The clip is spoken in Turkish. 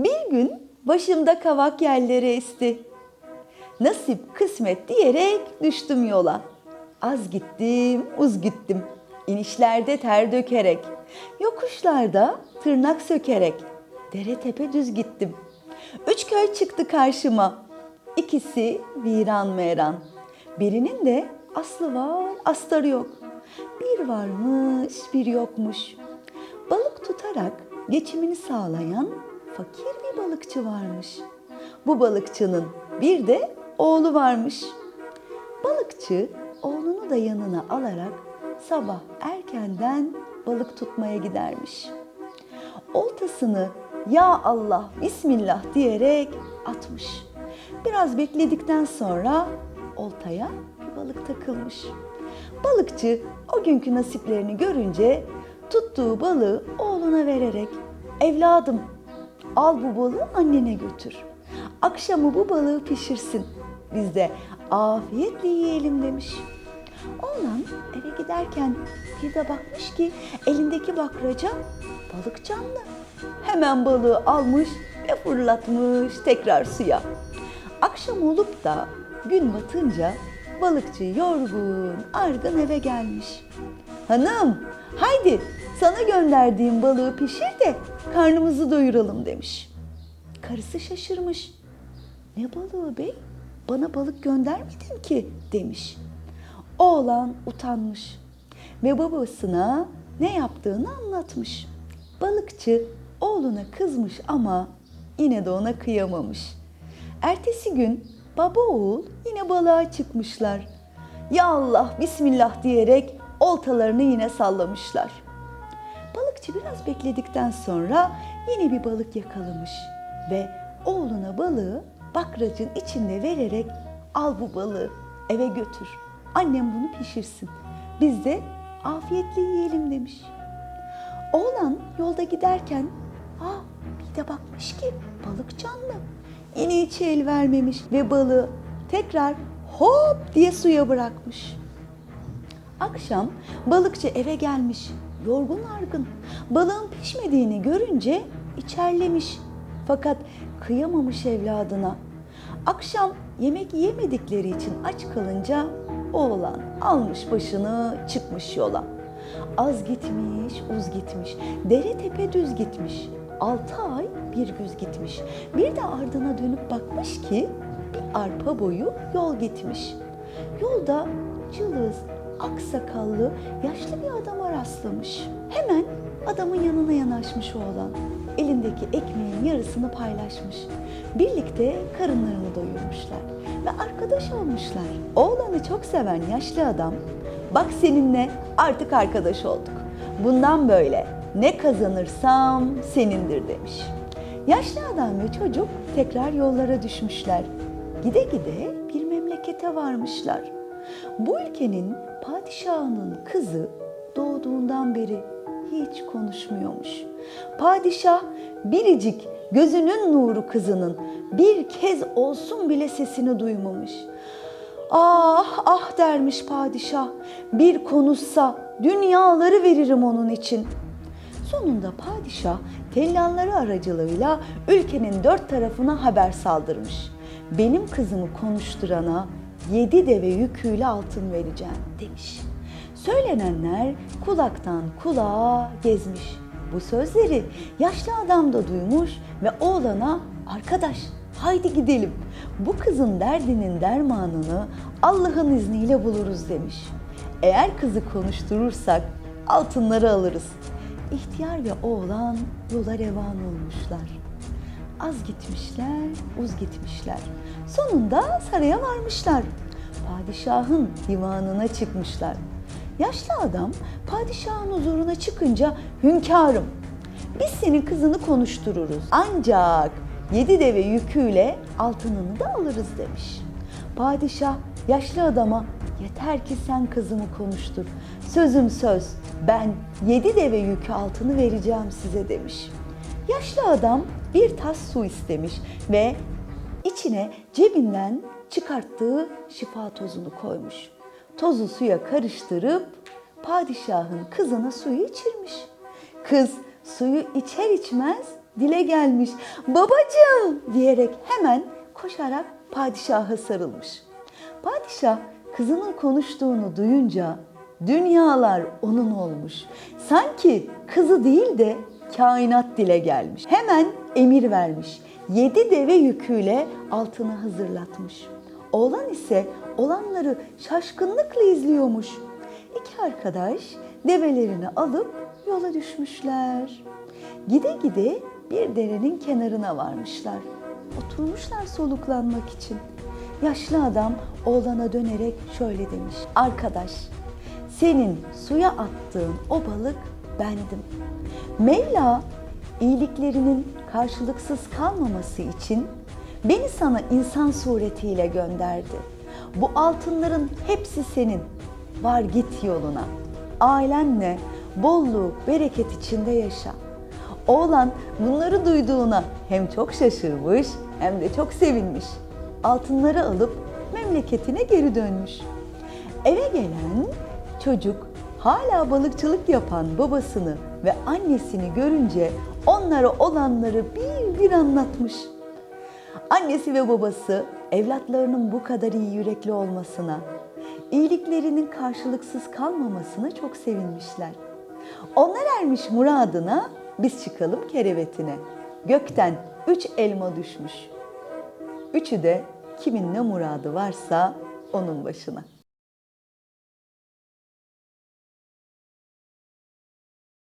Bir gün başımda kavak yerleri esti. Nasip kısmet diyerek düştüm yola. Az gittim, uz gittim. İnişlerde ter dökerek, yokuşlarda tırnak sökerek, dere tepe düz gittim. Üç köy çıktı karşıma. İkisi viran meran. Birinin de aslı var, astarı yok. Bir varmış, bir yokmuş. Balık tutarak geçimini sağlayan fakir bir balıkçı varmış. Bu balıkçının bir de oğlu varmış. Balıkçı oğlunu da yanına alarak sabah erkenden balık tutmaya gidermiş. Oltasını ya Allah Bismillah diyerek atmış. Biraz bekledikten sonra oltaya bir balık takılmış. Balıkçı o günkü nasiplerini görünce tuttuğu balığı oğluna vererek evladım al bu balığı annene götür. Akşamı bu balığı pişirsin. Biz de afiyetle yiyelim demiş. Oğlan eve giderken bir de bakmış ki elindeki bakraca balık canlı. Hemen balığı almış ve fırlatmış tekrar suya. Akşam olup da gün batınca balıkçı yorgun, argın eve gelmiş. Hanım, haydi sana gönderdiğim balığı pişir de karnımızı doyuralım demiş. Karısı şaşırmış. Ne balığı bey? Bana balık göndermedin ki demiş. Oğlan utanmış ve babasına ne yaptığını anlatmış. Balıkçı oğluna kızmış ama yine de ona kıyamamış. Ertesi gün baba oğul yine balığa çıkmışlar. Ya Allah bismillah diyerek oltalarını yine sallamışlar. Balıkçı biraz bekledikten sonra yine bir balık yakalamış ve oğluna balığı bakracın içinde vererek al bu balığı eve götür. Annem bunu pişirsin. Biz de afiyetle yiyelim demiş. Oğlan yolda giderken aa bir de bakmış ki balık canlı. Yine içi el vermemiş ve balığı tekrar hop diye suya bırakmış. Akşam balıkçı eve gelmiş. Yorgun argın. Balığın pişmediğini görünce içerlemiş. Fakat kıyamamış evladına. Akşam yemek yemedikleri için aç kalınca oğlan almış başını çıkmış yola. Az gitmiş, uz gitmiş, dere tepe düz gitmiş. Altı ay bir güz gitmiş. Bir de ardına dönüp bakmış ki bir arpa boyu yol gitmiş. Yolda cılız, aksakallı, yaşlı bir adama rastlamış. Hemen adamın yanına yanaşmış oğlan. Elindeki ekmeğin yarısını paylaşmış. Birlikte karınlarını doyurmuşlar ve arkadaş olmuşlar. Oğlanı çok seven yaşlı adam, bak seninle artık arkadaş olduk. Bundan böyle ne kazanırsam senindir demiş. Yaşlı adam ve çocuk tekrar yollara düşmüşler. Gide gide bir memlekete varmışlar. Bu ülkenin padişahının kızı doğduğundan beri hiç konuşmuyormuş. Padişah biricik gözünün nuru kızının bir kez olsun bile sesini duymamış. Ah ah dermiş padişah bir konuşsa dünyaları veririm onun için. Sonunda padişah tellalları aracılığıyla ülkenin dört tarafına haber saldırmış. Benim kızımı konuşturana yedi deve yüküyle altın vereceğim demiş. Söylenenler kulaktan kulağa gezmiş. Bu sözleri yaşlı adam da duymuş ve oğlana arkadaş haydi gidelim. Bu kızın derdinin dermanını Allah'ın izniyle buluruz demiş. Eğer kızı konuşturursak altınları alırız. İhtiyar ve oğlan yola revan olmuşlar. Az gitmişler, uz gitmişler. Sonunda saraya varmışlar. Padişahın divanına çıkmışlar. Yaşlı adam padişahın huzuruna çıkınca hünkârım biz senin kızını konuştururuz. Ancak yedi deve yüküyle altınını da alırız demiş. Padişah yaşlı adama yeter ki sen kızımı konuştur. Sözüm söz ben yedi deve yükü altını vereceğim size demiş. Yaşlı adam bir tas su istemiş ve içine cebinden çıkarttığı şifa tozunu koymuş. Tozu suya karıştırıp padişahın kızına suyu içirmiş. Kız suyu içer içmez dile gelmiş. Babacığım diyerek hemen koşarak padişaha sarılmış. Padişah kızının konuştuğunu duyunca dünyalar onun olmuş. Sanki kızı değil de kainat dile gelmiş. Hemen emir vermiş. Yedi deve yüküyle altını hazırlatmış. Oğlan ise olanları şaşkınlıkla izliyormuş. İki arkadaş develerini alıp yola düşmüşler. Gide gide bir derenin kenarına varmışlar. Oturmuşlar soluklanmak için. Yaşlı adam oğlana dönerek şöyle demiş. Arkadaş, senin suya attığın o balık bendim. Mevla iyiliklerinin karşılıksız kalmaması için beni sana insan suretiyle gönderdi. Bu altınların hepsi senin. Var git yoluna. Ailenle bolluk, bereket içinde yaşa. Oğlan bunları duyduğuna hem çok şaşırmış hem de çok sevinmiş. Altınları alıp memleketine geri dönmüş. Eve gelen çocuk hala balıkçılık yapan babasını ve annesini görünce onlara olanları bir bir anlatmış. Annesi ve babası evlatlarının bu kadar iyi yürekli olmasına, iyiliklerinin karşılıksız kalmamasına çok sevinmişler. Onlar ermiş muradına, biz çıkalım kerevetine. Gökten üç elma düşmüş. Üçü de kimin ne muradı varsa onun başına.